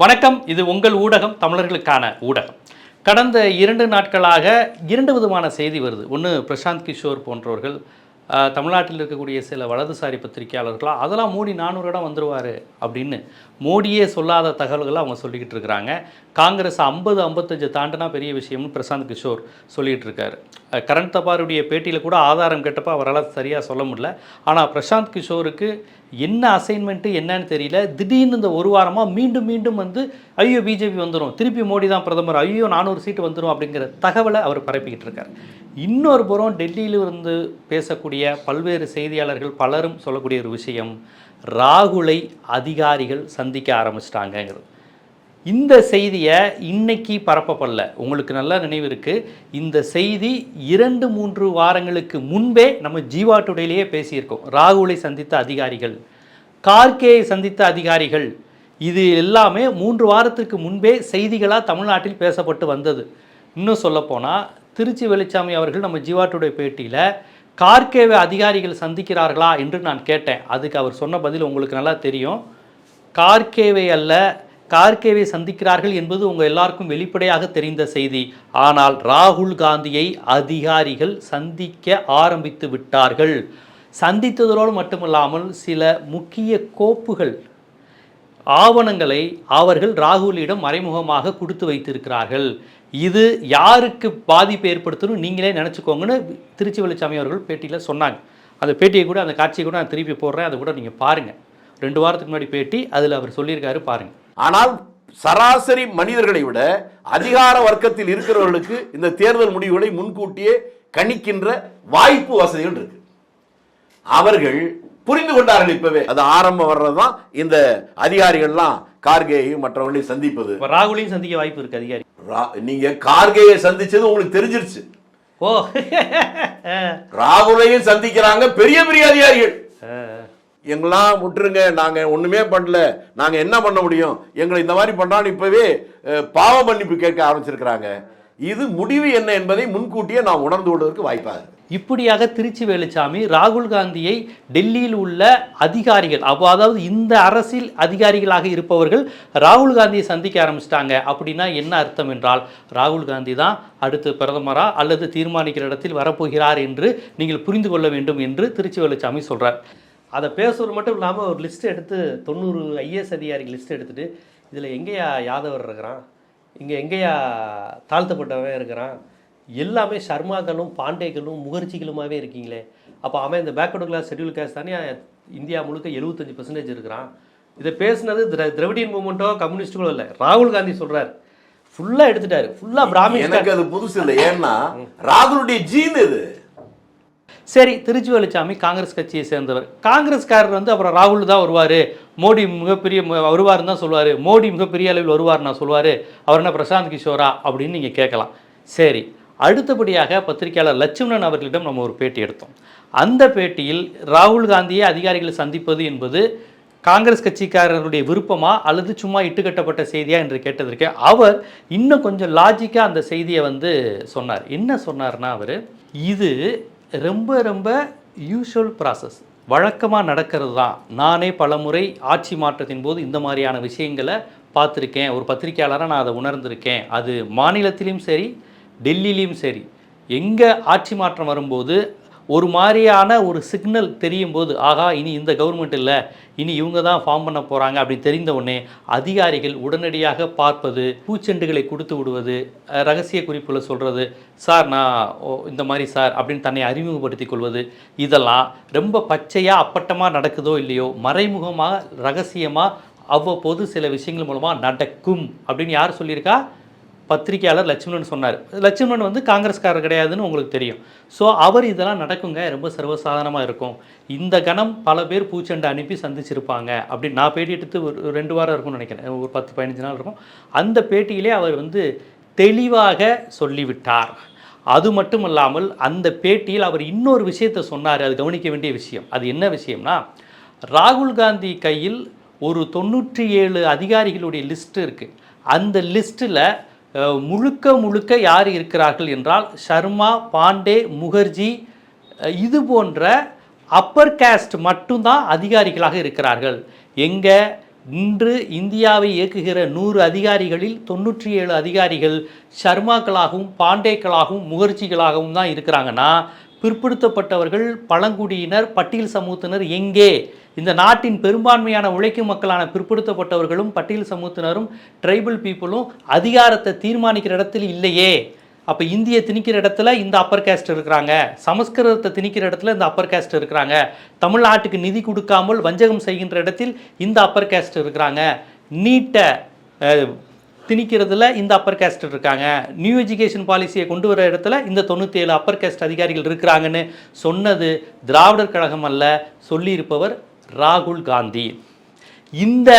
வணக்கம். இது உங்கள் ஊடகம் தமிழர்களுக்கான ஊடகம். கடந்த இரண்டு நாட்களாக இரண்டு விதமான செய்தி வருது. ஒன்று பிரசாந்த் கிஷோர் போன்றவர்கள் தமிழ்நாட்டில் இருக்கக்கூடிய சில வலதுசாரி பத்திரிகையாளர்களாக அதெல்லாம் மோடி நானூறு இடம் வந்துடுவார் அப்படின்னு மோடியே சொல்லாத தகவல்களை அவங்க சொல்லிக்கிட்டு இருக்கிறாங்க. காங்கிரஸ் ஐம்பது ஐம்பத்தஞ்சு தாண்டினா பெரிய விஷயம்னு பிரசாந்த் கிஷோர் சொல்லிகிட்டு இருக்காரு. கரண் தபாருடைய பேட்டியில் கூட ஆதாரம் கேட்டப்போ அவரால் சரியாக சொல்ல முடியல. ஆனால் பிரசாந்த் கிஷோருக்கு என்ன அசைன்மெண்ட்டு என்னன்னு தெரியல. திடீர்னு இந்த ஒரு வாரமாக மீண்டும் மீண்டும் வந்து ஐயோ பிஜேபி வந்துடும் திருப்பி மோடி தான் பிரதமர். ஐயோ நானூறு சீட்டு வந்துடும் அப்படிங்கிற தகவலை அவர் பரப்பிக்கிட்டு இருக்கார். இன்னொரு புறம் டெல்லியில் இருந்து பேசக்கூடிய பல்வேறு செய்தியாளர்கள் பலரும் சொல்லக்கூடிய ஒரு விஷயம் ராகுலை அதிகாரிகள் சந்திக்க ஆரம்பிச்சிட்டாங்கங்கிறது. இந்த செய்தியை இன்னைக்கு பரப்பப்படல. உங்களுக்கு நல்லா நினைவு இருக்குது இந்த செய்தி இரண்டு மூன்று வாரங்களுக்கு முன்பே நம்ம ஜீவா டுடேலேயே பேசியிருக்கோம். ராகுலை சந்தித்த அதிகாரிகள் கார்கேயை சந்தித்த அதிகாரிகள் இது எல்லாமே மூன்று வாரத்துக்கு முன்பே செய்திகளாக தமிழ்நாட்டில் பேசப்பட்டு வந்தது. இன்னும் சொல்லப்போனால் திருச்சி வெளிச்சாமி அவர்கள் நம்ம ஜீவா டுடே பேட்டியில் கார்கேவை அதிகாரிகள் சந்திக்கிறார்களா என்று நான் கேட்டேன். அதுக்கு அவர் சொன்ன பதில் உங்களுக்கு நல்லா தெரியும். கார்கேவை அல்ல கார்கேவை சந்திக்கிறார்கள் என்பது உங்கள் எல்லாருக்கும் வெளிப்படையாக தெரிந்த செய்தி. ஆனால் ராகுல் காந்தியை அதிகாரிகள் சந்திக்க ஆரம்பித்து விட்டார்கள். சந்தித்ததோடு மட்டுமல்லாமல் சில முக்கிய கோப்புகள் ஆவணங்களை அவர்கள் ராகுலிடம் மறைமுகமாக கொடுத்து வைத்திருக்கிறார்கள். இது யாருக்கு பாதிப்பு ஏற்படுத்தணும் நீங்களே நினச்சிக்கோங்கன்னு திருச்சி வெளிச்சாமி அவர்கள் பேட்டியில் சொன்னாங்க. அந்த பேட்டியை கூட அந்த காட்சியை கூட நான் திருப்பி போடுறேன். அதை கூட நீங்கள் பாருங்கள் ரெண்டு வாரத்துக்கு முன்னாடி பேட்டி அதில் அவர் சொல்லியிருக்காரு பாருங்கள் ஆனால் சராசரி மனிதர்களை விட அதிகார வர்க்கத்தில் இருக்கிறவர்களுக்கு இந்த தேர்தல் முடிவுகளை முன்கூட்டியே கணிக்கின்ற வாய்ப்பு வசதிகள் இருக்கு. அவர்கள் புரிந்து கொண்டார்கள் இப்பவே. அது ஆரம்பம் வர்றதுதான் இந்த அதிகாரிகள்லாம் கார்கேயையும் மற்றவர்களையும் சந்திப்பது. ராகுலையும் சந்திக்க வாய்ப்பு இருக்குது அதிகாரி. நீங்க கார்கேயை சந்திச்சது உங்களுக்கு தெரிஞ்சிருச்சு. ஓ. ராகுலையும் சந்திக்கிறாங்க பெரிய பெரிய அதிகாரிகள். எங்களாம் விட்டுருங்க நாங்கள் ஒன்றுமே பண்ணல. நாங்கள் என்ன பண்ண முடியும்? எங்களை இந்த மாதிரி பண்ணாலும் இப்போவே பாவ மன்னிப்பு கேட்க ஆரம்பிச்சிருக்கிறாங்க. இது முடிவு என்ன என்பதை முன்கூட்டியே நாம் உணர்ந்து கொள்வதற்கு வாய்ப்பாக இப்படியாக திருச்சி வேலுச்சாமி ராகுல் காந்தியை டெல்லியில் உள்ள அதிகாரிகள் அப்போ அதாவது இந்த அரசியல் அதிகாரிகளாக இருப்பவர்கள் ராகுல் காந்தியை சந்திக்க ஆரம்பிச்சிட்டாங்க அப்படின்னா என்ன அர்த்தம் என்றால் ராகுல் காந்தி தான் அடுத்து பிரதமரா அல்லது தீர்மானிக்கிற இடத்தில் வரப்போகிறார் என்று நீங்கள் புரிந்து கொள்ள வேண்டும் என்று திருச்சி வேலுச்சாமி சொல்கிறார் அதை பேசுவது மட்டும் இல்லாமல் ஒரு லிஸ்ட் எடுத்து தொண்ணூறு ஐஏஎஸ் அதிகாரிக்கு லிஸ்ட் எடுத்துகிட்டு இதில் எங்கேயா யாதவர் இருக்கிறான்? இங்கே எங்கேயா தாழ்த்தப்பட்டவன் இருக்கிறான்? எல்லாமே சர்மாக்களும் பாண்டேக்களும் முகர்ச்சிகளுமாகவே இருக்கீங்களே. அப்போ அவன் இந்த பேக்வர்டு கிளாஸ் ஷெட்யூல் கேஸ் தானே இந்தியா முழுக்க எழுபத்தஞ்சு பர்சன்டேஜ் இருக்கிறான். இதை பேசுனது திர திரவிடியன் மூமெண்ட்டோ கம்யூனிஸ்ட்டுகளோ இல்லை. ராகுல் காந்தி சொல்கிறார் ஃபுல்லாக எடுத்துட்டாரு. ஃபுல்லாக பிராமின்ஸ் எனக்கு அது புதுசு இல்லை. ஏன்னா ராகுலுடைய ஜீன் இது. சரி திருச்சிவலிச்சாமி காங்கிரஸ் கட்சியை சேர்ந்தவர். காங்கிரஸ்காரர் வந்து அப்புறம் ராகுல் தான் வருவார். மோடி மிகப்பெரிய வருவார்னு வருவாருன்னு தான் சொல்லுவார் மோடி மிகப்பெரிய அளவில் வருவார் நான் சொல்லுவார் அவர் என்ன பிரசாந்த் கிஷோரா அப்படின்னு நீங்கள் கேட்கலாம். சரி அடுத்தபடியாக பத்திரிகையாளர் லட்சுமணன் அவர்களிடம் நம்ம ஒரு பேட்டி எடுத்தோம். அந்த பேட்டியில் ராகுல் காந்தியை அதிகாரிகளை சந்திப்பது என்பது காங்கிரஸ் கட்சிக்காரர்களுடைய விருப்பமா அல்லது சும்மா இட்டுக்கட்டப்பட்ட செய்தியா என்று கேட்டதற்கு அவர் இன்னும் கொஞ்சம் லாஜிக்காக அந்த செய்தியை வந்து சொன்னார். என்ன சொன்னார்னா அவர் இது ரொம்ப ரொம்ப யூஷுவல் ப்ராசஸ் வழக்கமாக நடக்கிறது தான் நானே பலமுறை ஆட்சி மாற்றத்தின் போது இந்த மாதிரியான விஷயங்களை பார்த்துருக்கேன். ஒரு பத்திரிக்கையாளராக நான் அதை உணர்ந்திருக்கேன். அது மாநிலத்திலையும் சரி டெல்லியிலையும் சரி எங்கே ஆட்சி மாற்றம் வரும்போது ஒரு மாதிரியான ஒரு சிக்னல் தெரியும் போது ஆகா இனி இந்த கவர்மெண்ட் இல்லை இனி இவங்க தான் ஃபார்ம் பண்ண போகிறாங்க அப்படின்னு தெரிந்த உடனே அதிகாரிகள் உடனடியாக பார்ப்பது பூச்செண்டுகளை கொடுத்து விடுவது ரகசிய குறிப்புகளை சொல்கிறது சார் நான் ஓ, இந்த மாதிரி சார் அப்படின்னு தன்னை அறிமுகப்படுத்தி கொள்வது இதெல்லாம் ரொம்ப பச்சையாக அப்பட்டமாக நடக்குதோ இல்லையோ மறைமுகமாக ரகசியமாக அவ்வப்போது சில விஷயங்கள் மூலமாக நடக்கும் அப்படின்னு யார் சொல்லியிருக்கா? பத்திரிகையாளர் லட்சுமணன் சொன்னார். லட்சுமணன் வந்து காங்கிரஸ்காரர் கிடையாதுன்னு உங்களுக்கு தெரியும். ஸோ அவர் இதெல்லாம் நடக்குங்க. ரொம்ப சர்வசாதாரணமாக இருக்கும். இந்த கணம் பல பேர் பூச்செண்டை அனுப்பி சந்திச்சிருப்பாங்க. அப்படி நான் பேட்டி எடுத்து ஒரு ரெண்டு வாரம் இருக்கும்னு நினைக்கிறேன். ஒரு பத்து பதினஞ்சு நாள் இருக்கும். அந்த பேட்டியிலே அவர் வந்து தெளிவாக சொல்லிவிட்டார். அது மட்டும் இல்லாமல் அந்த பேட்டியில் அவர் இன்னொரு விஷயத்தை சொன்னார். அது கவனிக்க வேண்டிய விஷயம். அது என்ன விஷயம்னா ராகுல் காந்தி கையில் ஒரு தொண்ணூற்றி ஏழு அதிகாரிகளுடைய லிஸ்ட் இருக்குது அந்த லிஸ்ட்டில் முழுக்க முழுக்க யார் இருக்கிறார்கள் என்றால் சர்மா பாண்டே முகர்ஜி இது போன்ற அப்பர் காஸ்ட் மட்டும்தான் அதிகாரிகளாக இருக்கிறார்கள். எங்கே? இன்று இந்தியாவை இயக்குகிற நூறு அதிகாரிகளில் தொண்ணூற்றி ஏழு அதிகாரிகள் சர்மாக்களாகவும் பாண்டேக்களாகவும் முகர்ஜிகளாகவும் தான் இருக்கிறாங்கன்னா பிற்படுத்தப்பட்டவர்கள் பழங்குடியினர் பட்டியல் சமூகத்தினர் எங்கே? இந்த நாட்டின் பெரும்பான்மையான உழைக்கும் மக்களான பிற்படுத்தப்பட்டவர்களும் பட்டியல் சமூகத்தினரும் ட்ரைபல் பீப்புளும் அதிகாரத்தை தீர்மானிக்கிற இடத்துல இல்லையே. அப்போ இந்திய திணிக்கிற இடத்துல இந்த அப்பர் கேஸ்ட் இருக்கிறாங்க. சமஸ்கிருதத்தை திணிக்கிற இடத்துல இந்த அப்பர் கேஸ்ட் இருக்கிறாங்க. தமிழ்நாட்டுக்கு நிதி கொடுக்காமல் வஞ்சகம் செய்கின்ற இடத்தில் இந்த அப்பர் கேஸ்ட் இருக்கிறாங்க. நீட்டை திணிக்கிறதுல இந்த அப்பர் கேஸ்ட் இருக்காங்க. நியூ எஜுகேஷன் பாலிசியை கொண்டு வர இடத்துல இந்த தொண்ணூற்றி ஏழு அப்பர் கேஸ்ட் அதிகாரிகள் இருக்கிறாங்கன்னு சொன்னது திராவிடர் கழகம் அல்ல சொல்லியிருப்பவர் ராகுல் காந்தி. இந்த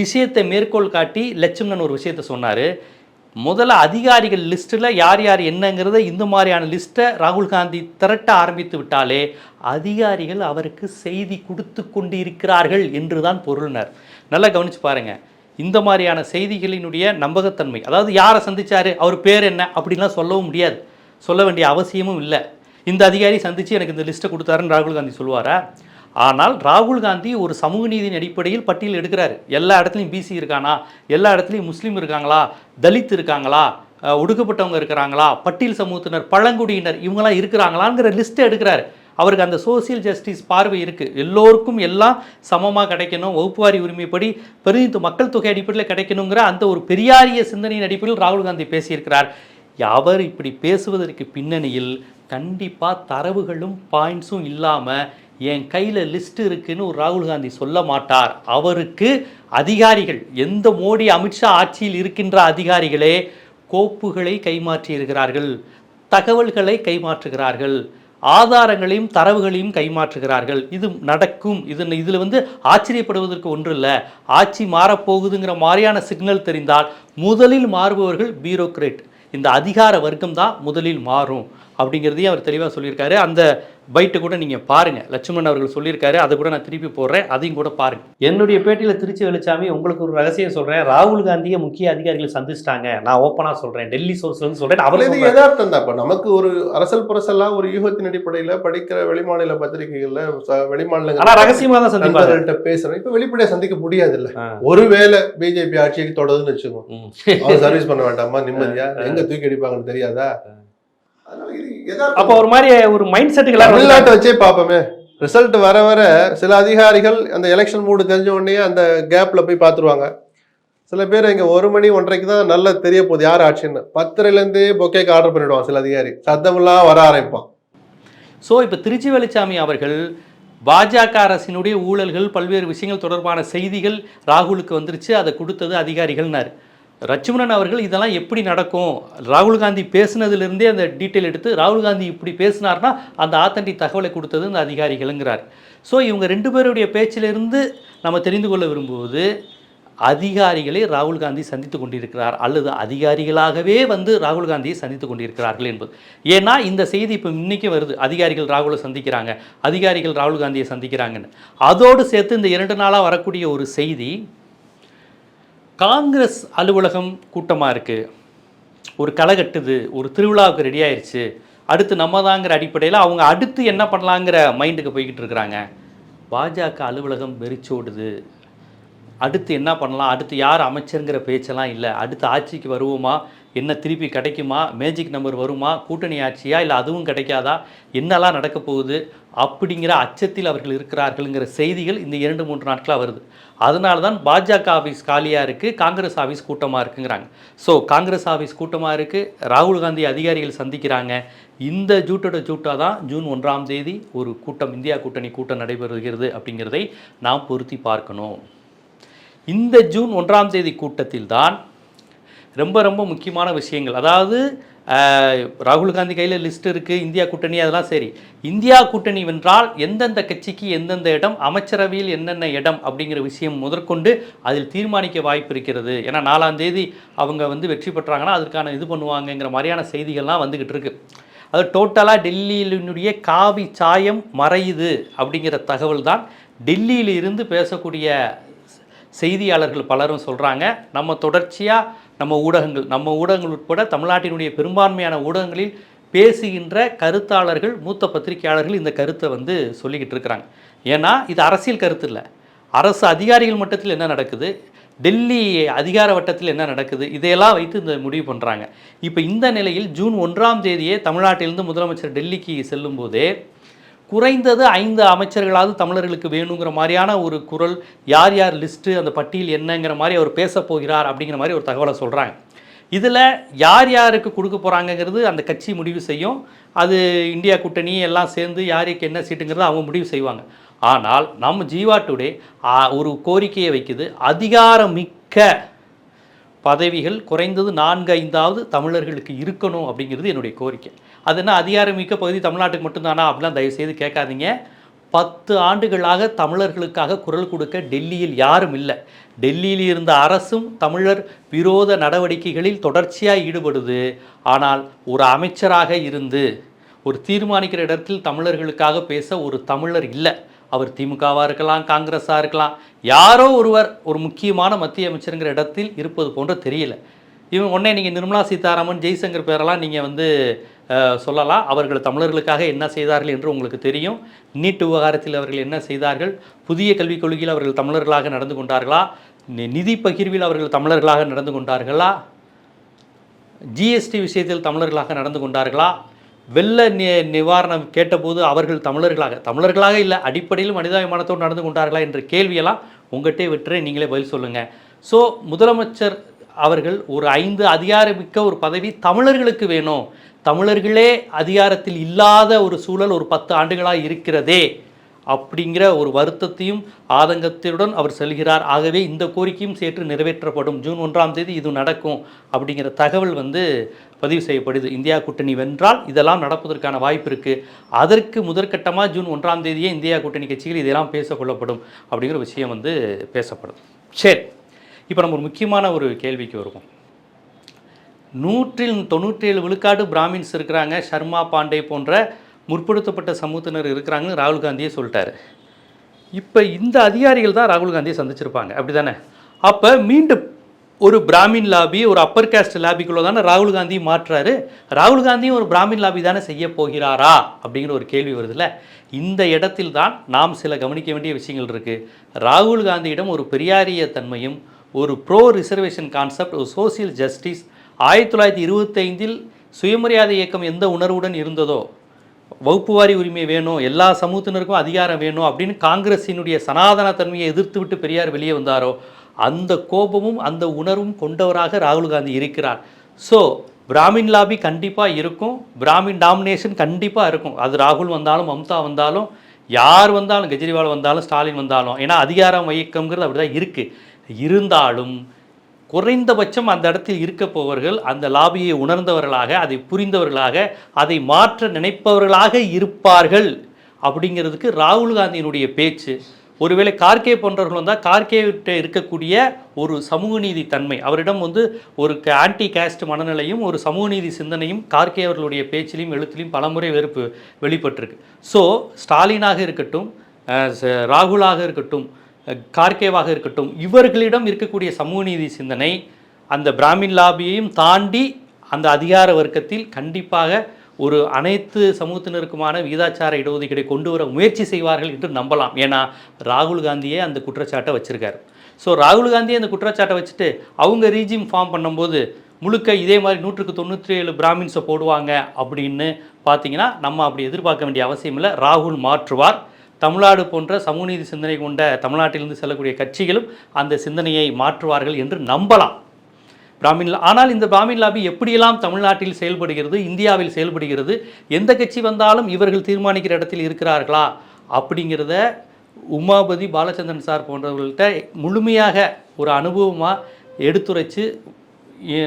விஷயத்தை மேற்கோள் காட்டி லட்சுமணன் ஒரு விஷயத்தை சொன்னார். முதல்ல அதிகாரிகள் லிஸ்ட்டில் யார் யார் என்னங்கிறத இந்த மாதிரியான லிஸ்ட்டை ராகுல் காந்தி திரட்ட ஆரம்பித்து விட்டாலே அதிகாரிகள் அவருக்கு செய்தி கொடுத்து கொண்டு இருக்கிறார்கள் என்று தான் பொருளினர். நல்லா கவனிச்சு பாருங்கள் இந்த மாதிரியான செய்திகளினுடைய நம்பகத்தன்மை அதாவது யாரை சந்தித்தார் அவர் பேர் என்ன அப்படின்லாம் சொல்லவும் முடியாது. சொல்ல வேண்டிய அவசியமும் இல்லை. இந்த அதிகாரி சந்தித்து எனக்கு இந்த லிஸ்ட்டை கொடுத்தாருன்னு ராகுல் காந்தி சொல்லுவாரா? ஆனால் ராகுல் காந்தி ஒரு சமூக நீதியின் அடிப்படையில் பட்டியல் எடுக்கிறார். எல்லா இடத்துலையும் பிசி இருக்கானா? எல்லா இடத்துலையும் முஸ்லீம் இருக்காங்களா? தலித் இருக்காங்களா? ஒடுக்கப்பட்டவங்க இருக்கிறாங்களா? பட்டியல் சமூகத்தினர் பழங்குடியினர் இவங்கெல்லாம் இருக்கிறாங்களாங்கிற லிஸ்ட்டை எடுக்கிறாரு. அவருக்கு அந்த சோசியல் ஜஸ்டிஸ் பார்வை இருக்குது எல்லோருக்கும் எல்லாம் சமமாக கிடைக்கணும். வகுப்புவாரி உரிமைப்படி பெருமித்து மக்கள் தொகை அடிப்படையில் கிடைக்கணுங்கிற அந்த ஒரு பெரியாரிய சிந்தனையின் அடிப்படையில் ராகுல் காந்தி பேசியிருக்கிறார். அவர் இப்படி பேசுவதற்கு பின்னணியில் கண்டிப்பாக தரவுகளும் பாயிண்ட்ஸும் இல்லாமல் என் கையில் லிஸ்ட் இருக்குன்னு ஒரு ராகுல் காந்தி சொல்ல மாட்டார். அவருக்கு அதிகாரிகள் எந்த மோடி அமித்ஷா ஆட்சியில் இருக்கின்ற அதிகாரிகளே கோப்புகளை கைமாற்றி இருக்கிறார்கள் தகவல்களை கைமாற்றுகிறார்கள் ஆதாரங்களையும் தரவுகளையும் கைமாற்றுகிறார்கள். இது நடக்கும். இது இதில் வந்து ஆச்சரியப்படுவதற்கு ஒன்று இல்லை ஆட்சி மாறப்போகுதுங்கிற மாதிரியான சிக்னல் தெரிந்தால் முதலில் மாறுபவர்கள் பியூரோக்ரேட் இந்த அதிகார வர்க்கம் தான் முதலில் மாறும். அப்படிங்கிறதையும் அவர் தெளிவாக சொல்லியிருக்காரு. அந்த பைட்டை கூட நீங்கள் பாருங்கள் லட்சுமணன் அவர்கள் சொல்லியிருக்காரு. அதை கூட நான் திருப்பி போடுறேன். அதையும் கூட பாருங்கள் என்னுடைய பேட்டியில் திருச்சி வெளிச்சாமி உங்களுக்கு ஒரு ரகசியம் சொல்கிறேன் ராகுல் காந்தியை முக்கிய அதிகாரிகள் சந்திச்சிட்டாங்க. நான் ஓப்பனாக சொல்கிறேன் டெல்லி சோர்ஸ்லேருந்து சொல்கிறேன் அவர் இது யதார்த்தம் தான். இப்ப நமக்கு ஒரு அரசல் புரசலா ஒரு யூகத்தின் அடிப்படையில படிக்கிற வெளிமாநில பத்திரிகைகள்ல ச- வெளிமாநில ஆனால் ரகசியமாக தான் சந்திப்பாங்க பேசுறோம் இப்ப வெளிப்படையா சந்திக்க முடியாது இல்ல. ஒருவேளை பிஜேபி ஆட்சிக்கு தொடருதுன்னு வச்சுக்கோ. ம். அவன் சர்வீஸ் பண்ண வேண்டாமா? நிம்மதியா? எங்க தூக்கி அடிப்பாங்கன்னு தெரியாதா. அப்போ ஒரு மாதிரி ஒரு மைண்ட் செட்டுக்கெல்லாம் தமிழ்நாட்டை வச்சே பார்ப்போமே. ரிசல்ட் வர வர சில அதிகாரிகள் அந்த எலெக்ஷன் மூடு தெரிஞ்ச உடனே அந்த கேப்ல போய் பார்த்துருவாங்க. சில பேர் இங்க ஒரு மணி ஒன்றரைக்கு தான் நல்லா தெரிய போகுது யார் ஆட்சின்னு. பத்தரைல இருந்தே பொக்கேக்கு ஆர்டர் பண்ணிடுவான் சில அதிகாரி. சத்தமெல்லாம் வர ஆரம்பிப்பான். ஸோ இப்போ திருச்சி வெளிச்சாமி அவர்கள் பாஜக அரசினுடைய ஊழல்கள் பல்வேறு விஷயங்கள் தொடர்பான செய்திகள் ராகுலுக்கு வந்துருச்சு அதை கொடுத்தது அதிகாரிகள்னாரு. லட்சுமணன் அவர்கள் இதெல்லாம் எப்படி நடக்கும்? ராகுல் காந்தி பேசுனதுலேருந்தே அந்த டீட்டெயில் எடுத்து ராகுல் காந்தி இப்படி பேசினார்னா அந்த ஆத்தண்டி தகவலை கொடுத்தது இந்த அதிகாரிகள்ங்கிறார். ஸோ இவங்க ரெண்டு பேருடைய பேச்சிலிருந்து நம்ம தெரிந்து கொள்ள விரும்புவது அதிகாரிகளை ராகுல் காந்தி சந்தித்து கொண்டிருக்கிறார் அல்லது அதிகாரிகளாகவே வந்து ராகுல் காந்தியை சந்தித்து கொண்டிருக்கிறார்கள் என்பது. ஏன்னா இந்த செய்தி இப்போ இன்னைக்கு வருது. அதிகாரிகள் ராகுலை சந்திக்கிறாங்க. அதிகாரிகள் ராகுல் காந்தியை சந்திக்கிறாங்கன்னு. அதோடு சேர்த்து இந்த இரண்டு நாளாக வரக்கூடிய ஒரு செய்தி காங்கிரஸ் அலுவலகம் கூட்டமாக இருக்குது ஒரு களை கட்டுது ஒரு திருவிழாவுக்கு ரெடி ஆயிடுச்சு அடுத்து நம்ம தாங்கிற அடிப்படையில் அவங்க அடுத்து என்ன பண்ணலாங்கிற மைண்டுக்கு போய்கிட்டு இருக்கிறாங்க. பாஜக அலுவலகம் வெறிச்சோடுது. அடுத்து என்ன பண்ணலாம்? அடுத்து யார் அமைச்சருங்கிற பேச்செல்லாம் இல்லை. அடுத்து ஆட்சிக்கு வருவோமா? என்ன திருப்பி கிடைக்குமா? மேஜிக் நம்பர் வருமா? கூட்டணி ஆட்சியா? இல்லை அதுவும் கிடைக்காதா? என்னெல்லாம் நடக்க போகுது? அப்படிங்கிற அச்சத்தில் அவர்கள் இருக்கிறார்கள்ங்கிற செய்திகள் இந்த இரண்டு மூன்று நாட்களாக வருது. அதனால தான் பாஜக ஆஃபீஸ் காலியாக இருக்குது காங்கிரஸ் ஆஃபீஸ் கூட்டமாக இருக்குங்கிறாங்க. ஸோ காங்கிரஸ் ஆஃபீஸ் கூட்டமாக இருக்குது ராகுல் காந்தி அதிகாரிகள் சந்திக்கிறாங்க. இந்த ஜூட்டோட ஜூட்டாக தான் ஜூன் ஒன்றாம் தேதி ஒரு கூட்டம் இந்தியா கூட்டணி கூட்டம் நடைபெறுகிறது அப்படிங்கிறதை நாம் பொருத்தி பார்க்கணும். இந்த ஜூன் ஒன்றாம் தேதி கூட்டத்தில் தான் ரொம்ப ரொம்ப முக்கியமான விஷயங்கள். அதாவது ராகுல் காந்தி கையில் லிஸ்ட் இருக்குது இந்தியா கூட்டணி அதெல்லாம் சரி. இந்தியா கூட்டணி வென்றால் எந்தெந்த கட்சிக்கு எந்தெந்த இடம் அமைச்சரவையில் என்னென்ன இடம் அப்படிங்கிற விஷயம் முதற்கொண்டு அதில் தீர்மானிக்க வாய்ப்பு இருக்கிறது. ஏன்னா நாலாம் தேதி அவங்க வந்து வெற்றி பெற்றாங்கன்னா அதற்கான இது பண்ணுவாங்கங்கிற மாதிரியான செய்திகள்லாம் வந்துக்கிட்டு இருக்கு. அது டோட்டலாக டெல்லியினுடைய காவி சாயம் மறையுது அப்படிங்கிற தகவல் தான் டெல்லியில் இருந்து பேசக்கூடிய செய்தியாளர்கள் பலரும் சொல்கிறாங்க நம்ம தொடர்ச்சியாக நம்ம ஊடகங்கள் நம்ம ஊடகங்கள் உட்பட தமிழ்நாட்டினுடைய பெரும்பான்மையான ஊடகங்களில் பேசுகின்ற கருத்தாளர்கள் மூத்த பத்திரிகையாளர்கள் இந்த கருத்தை வந்து சொல்லிக்கிட்டு இருக்கிறாங்க. ஏன்னா இது அரசியல் கருத்து இல்லை. அரசு அதிகாரிகள் மட்டத்தில் என்ன நடக்குது? டெல்லி அதிகார வட்டத்தில் என்ன நடக்குது? இதையெல்லாம் வைத்து இந்த முடிவு பண்ணுறாங்க இப்போ இந்த நிலையில் ஜூன் ஒன்றாம் தேதியே தமிழ்நாட்டிலிருந்து முதலமைச்சர் டெல்லிக்கு செல்லும்போதே குறைந்தது ஐந்து அமைச்சர்களாவது தமிழர்களுக்கு வேணுங்கிற மாதிரியான ஒரு குரல் யார் யார் லிஸ்ட்டு அந்த பட்டியல் என்னங்கிற மாதிரி அவர் பேச போகிறார் அப்படிங்கிற மாதிரி ஒரு தகவலை சொல்கிறாங்க இதில் யார் யாருக்கு கொடுக்க போகிறாங்கங்கிறது அந்த கட்சி முடிவு செய்யும். அது இந்தியா கூட்டணி எல்லாம் சேர்ந்து யாருக்கு என்ன சீட்டுங்கிறது அவங்க முடிவு செய்வாங்க. ஆனால் நம்ம ஜீவா டுடே ஒரு கோரிக்கையை வைக்குது. அதிகாரமிக்க பதவிகள் குறைந்தது நான்கு ஐந்தாவது தமிழர்களுக்கு இருக்கணும் அப்படிங்கிறது என்னுடைய கோரிக்கை. அது என்ன அதிகாரமிக்க பகுதி தமிழ்நாட்டுக்கு மட்டும்தானா? அப்படிலாம் தயவு செய்து கேட்காதீங்க. பத்து ஆண்டுகளாக தமிழர்களுக்காக குரல் கொடுக்க டெல்லியில் யாரும் இல்லை. டெல்லியில் இருந்த அரசும் தமிழர் விரோத நடவடிக்கைகளில் தொடர்ச்சியாக ஈடுபடுது. ஆனால் ஒரு அமைச்சராக இருந்து ஒரு தீர்மானிக்கிற இடத்தில் தமிழர்களுக்காக பேச ஒரு தமிழர் இல்லை. அவர் திமுகவாக இருக்கலாம் காங்கிரஸாக இருக்கலாம் யாரோ ஒருவர் ஒரு முக்கியமான மத்திய அமைச்சருங்கிற இடத்தில் இருப்பது போன்ற தெரியல. இவன் உடனே நீங்கள் நிர்மலா சீதாராமன் ஜெய்சங்கர் பேரெல்லாம் நீங்கள் வந்து சொல்லலாம். அவர்கள் தமிழர்களுக்காக என்ன செய்தார்கள் என்று உங்களுக்கு தெரியும். நீட் விவகாரத்தில் அவர்கள் என்ன செய்தார்கள்? புதிய கல்விக் கொள்கையில் அவர்கள் தமிழர்களாக நடந்து கொண்டார்களா? நிதி பகிர்வில் அவர்கள் தமிழர்களாக நடந்து கொண்டார்களா? ஜிஎஸ்டி விஷயத்தில் தமிழர்களாக நடந்து கொண்டார்களா? வெள்ள நி நிவாரணம் கேட்டபோது அவர்கள் தமிழர்களாக தமிழர்களாக இல்லை அடிப்படையில் மனிதாபிமானத்தோடு நடந்து கொண்டார்களா என்ற கேள்வியெல்லாம் உங்கள்கிட்டே விட்டுறேன். நீங்களே பதில் சொல்லுங்கள் ஸோ முதலமைச்சர் அவர்கள் ஒரு ஐந்து அதிகாரமிக்க ஒரு பதவி தமிழர்களுக்கு வேணும். தமிழர்களே அதிகாரத்தில் இல்லாத ஒரு சூழல் ஒரு பத்து ஆண்டுகளாக இருக்கிறதே. அப்படிங்கிற ஒரு வருத்தத்தையும் ஆதங்கத்துடன் அவர் செல்கிறார். ஆகவே இந்த கோரிக்கையும் சேர்த்து நிறைவேற்றப்படும். ஜூன் ஒன்றாம் தேதி இது நடக்கும் அப்படிங்கிற தகவல் வந்து பதிவு செய்யப்படுது. இந்தியா கூட்டணி வென்றால் இதெல்லாம் நடப்பதற்கான வாய்ப்பு இருக்குது அதற்கு முதற்கட்டமாக ஜூன் ஒன்றாம் தேதியே இந்தியா கூட்டணி கட்சிகள் இதெல்லாம் பேசக்கொள்ளப்படும் அப்படிங்கிற விஷயம் வந்து பேசப்படும். சரி இப்போ நம்ம ஒரு முக்கியமான ஒரு கேள்விக்கு வருவோம். நூற்றில் தொண்ணூற்றி ஏழு விழுக்காடு பிராமின்ஸ் இருக்கிறாங்க. சர்மா பாண்டே போன்ற முற்படுத்தப்பட்ட சமூகத்தினர் இருக்கிறாங்கன்னு ராகுல் காந்தியே சொல்லிட்டாரு. இப்போ இந்த அதிகாரிகள் தான் ராகுல் காந்தியை சந்திச்சிருப்பாங்க. அப்படி தானே அப்போ மீண்டும் ஒரு பிராமின் லாபி ஒரு அப்பர் காஸ்ட் லாபிக்குள்ளே தானே ராகுல் காந்தி மாற்றுறாரு. ராகுல் காந்தியும் ஒரு பிராமின் லாபி தானே செய்ய போகிறாரா? அப்படிங்கிற ஒரு கேள்வி வருதுல்ல. இந்த இடத்தில் தான் நாம் சில கவனிக்க வேண்டிய விஷயங்கள் இருக்குது ராகுல் காந்தியிடம் ஒரு பெரியாரிய தன்மையும் ஒரு ப்ரோ ரிசர்வேஷன் கான்செப்ட் ஒரு சோசியல் ஜஸ்டிஸ் ஆயிரத்தி தொள்ளாயிரத்தி இருபத்தைந்தில் சுயமரியாதை இயக்கம் எந்த உணர்வுடன் இருந்ததோ வகுப்புவாரி உரிமை வேணும் எல்லா சமூகத்தினருக்கும் அதிகாரம் வேணும் அப்படின்னு காங்கிரஸினுடைய சனாதன தன்மையை எதிர்த்து விட்டு பெரியார் வெளியே வந்தாரோ அந்த கோபமும் அந்த உணர்வும் கொண்டவராக ராகுல் காந்தி இருக்கிறார். ஸோ பிராமின் லாபி கண்டிப்பாக இருக்கும் பிராமின் டாமினேஷன் கண்டிப்பாக இருக்கும். அது ராகுல் வந்தாலும் மம்தா வந்தாலும் யார் வந்தாலும் கெஜ்ரிவால் வந்தாலும் ஸ்டாலின் வந்தாலும் ஏன்னா அதிகாரம் இயக்கம்ங்கிறது அப்படி தான் இருக்குது இருந்தாலும் குறைந்தபட்சம் அந்த இடத்தில் இருக்க போவர்கள் அந்த லாபியை உணர்ந்தவர்களாக அதை புரிந்தவர்களாக அதை மாற்ற நினைப்பவர்களாக இருப்பார்கள். அப்படிங்கிறதுக்கு ராகுல் காந்தியினுடைய பேச்சு. ஒருவேளை கார்கே போன்றவர்கள் வந்தால் கார்கேவிட்ட இருக்கக்கூடிய ஒரு சமூக நீதி தன்மை. அவரிடம் வந்து ஒரு ஆன்டி கேஸ்ட் மனநிலையும் ஒரு சமூக நீதி சிந்தனையும் கார்கே அவர்களுடைய பேச்சிலையும் எழுத்துலையும் பலமுறை வெறுப்பு வெளிப்பட்டிருக்கு. ஸோ ஸ்டாலினாக இருக்கட்டும் ச- ராகுலாக இருக்கட்டும் கார்கேவாக இருக்கட்டும் இவர்களிடம் இருக்கக்கூடிய சமூக நீதி சிந்தனை அந்த பிராமின் லாபியையும் தாண்டி அந்த அதிகார வர்க்கத்தில் கண்டிப்பாக ஒரு அனைத்து சமூகத்தினருக்குமான விகிதாச்சார இடஒதுக்கீடை கொண்டு வர முயற்சி செய்வார்கள் என்று நம்பலாம். ஏன்னா ராகுல் காந்தியே அந்த குற்றச்சாட்டை வச்சுருக்காரு. ஸோ ராகுல் காந்தியே அந்த குற்றச்சாட்டை வச்சுட்டு அவங்க ரீஜிம் ஃபார்ம் பண்ணும்போது முழுக்க இதே மாதிரி நூற்றுக்கு தொண்ணூற்றி ஏழு பிராமின்ஸை போடுவாங்க அப்படின்னு பார்த்தீங்கன்னா நம்ம அப்படி எதிர்பார்க்க வேண்டிய அவசியம் இல்லை. ராகுல் மாற்றுவார். தமிழ்நாடு போன்ற சமூகநீதி சிந்தனை கொண்ட தமிழ்நாட்டிலிருந்து செல்லக்கூடிய கட்சிகளும் அந்த சிந்தனையை மாற்றுவார்கள் என்று நம்பலாம். பிராமின் லா- ஆனால் இந்த பிராமின் லாபி எப்படியெல்லாம் தமிழ்நாட்டில் செயல்படுகிறது இந்தியாவில் செயல்படுகிறது எந்த கட்சி வந்தாலும் இவர்கள் தீர்மானிக்கிற இடத்தில் இருக்கிறார்களா அப்படிங்கிறத உமாபதி பாலச்சந்திரன் சார் போன்றவர்கள்ட்ட முழுமையாக ஒரு அனுபவமாக எடுத்துரைச்சு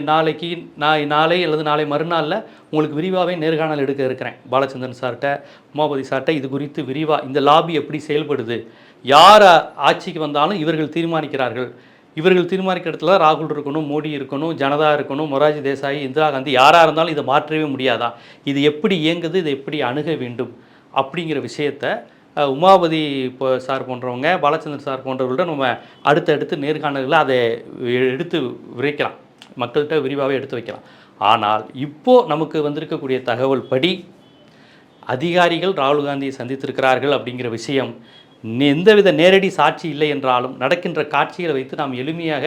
நாளைக்கு நான் நாளை அல்லது நாளை மறுநாளில் உங்களுக்கு விரிவாகவே நேர்காணல் எடுக்க இருக்கிறேன். பாலச்சந்திரன் சார்கிட்ட உமாபதி சார்கிட்ட இது குறித்து விரிவாக இந்த லாபி எப்படி செயல்படுது யார் ஆட்சிக்கு வந்தாலும் இவர்கள் தீர்மானிக்கிறார்கள். இவர்கள் தீர்மானிக்கிற இடத்துல ராகுல் இருக்கணும் மோடி இருக்கணும் ஜனதா இருக்கணும் மொராஜி தேசாய் இந்திரா காந்தி யாராக இருந்தாலும் இதை மாற்றவே முடியாதா? இது எப்படி இயங்குது இதை எப்படி அணுக வேண்டும்? அப்படிங்கிற விஷயத்த உமாபதி இப்போ சார் போன்றவங்க பாலச்சந்திரன் சார் போன்றவர்கள்ட்ட நம்ம அடுத்தடுத்து நேர்காணல்களில் அதை எடுத்து விரைக்கலாம். மக்கள்கிட்ட விரிவாகவே எடுத்து வைக்கலாம். ஆனால் இப்போது நமக்கு வந்திருக்கக்கூடிய தகவல் படி அதிகாரிகள் ராகுல் காந்தியை சந்தித்திருக்கிறார்கள் அப்படிங்கிற விஷயம் எந்தவித நேரடி சாட்சி இல்லை என்றாலும் நடக்கின்ற காட்சிகளை வைத்து நாம் எளிமையாக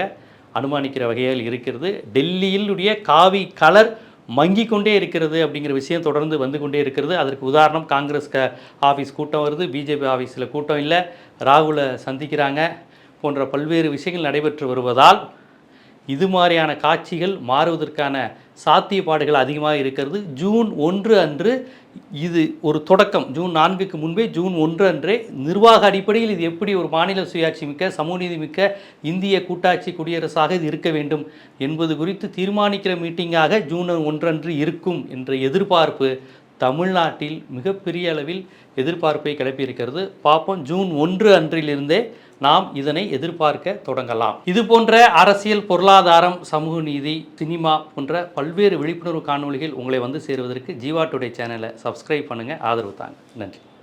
அனுமானிக்கிற வகையில் இருக்கிறது. டெல்லியிலுடைய காவி கலர் மங்கி கொண்டே இருக்கிறது அப்படிங்கிற விஷயம் தொடர்ந்து வந்து கொண்டே இருக்கிறது. அதற்கு உதாரணம் காங்கிரஸ் க ஆஃபீஸ் கூட்டம் வருது. பிஜேபி ஆஃபீஸில் கூட்டம் இல்லை. ராகுலை சந்திக்கிறாங்க போன்ற பல்வேறு விஷயங்கள் நடைபெற்று வருவதால் இது மாதிரியான காட்சிகள் மாறுவதற்கான சாத்தியப்பாடுகள் அதிகமாக இருக்கிறது. ஜூன் ஒன்று அன்று இது ஒரு தொடக்கம். ஜூன் நான்குக்கு முன்பே ஜூன் ஒன்று அன்றே நிர்வாக அடிப்படையில் இது எப்படி ஒரு மாநில சுயாட்சி மிக்க சமூக மிக்க இந்திய கூட்டாட்சி குடியரசாக இது இருக்க வேண்டும் என்பது குறித்து தீர்மானிக்கிற மீட்டிங்காக ஜூன் ஒன்றன்று இருக்கும் என்ற எதிர்பார்ப்பு தமிழ்நாட்டில் மிகப்பெரிய அளவில் எதிர்பார்ப்பை கிளப்பியிருக்கிறது. பார்ப்போம். ஜூன் ஒன்று அன்றிலிருந்தே நாம் இதனை எதிர்பார்க்க தொடங்கலாம். இது போன்ற அரசியல் பொருளாதாரம் சமூக நீதி சினிமா போன்ற பல்வேறு விழிப்புணர்வு காணொளிகள் உங்களை வந்து சேருவதற்கு ஜீவா டுடே சேனலை சப்ஸ்கிரைப் பண்ணுங்கள் ஆதரவு தாங்க. நன்றி.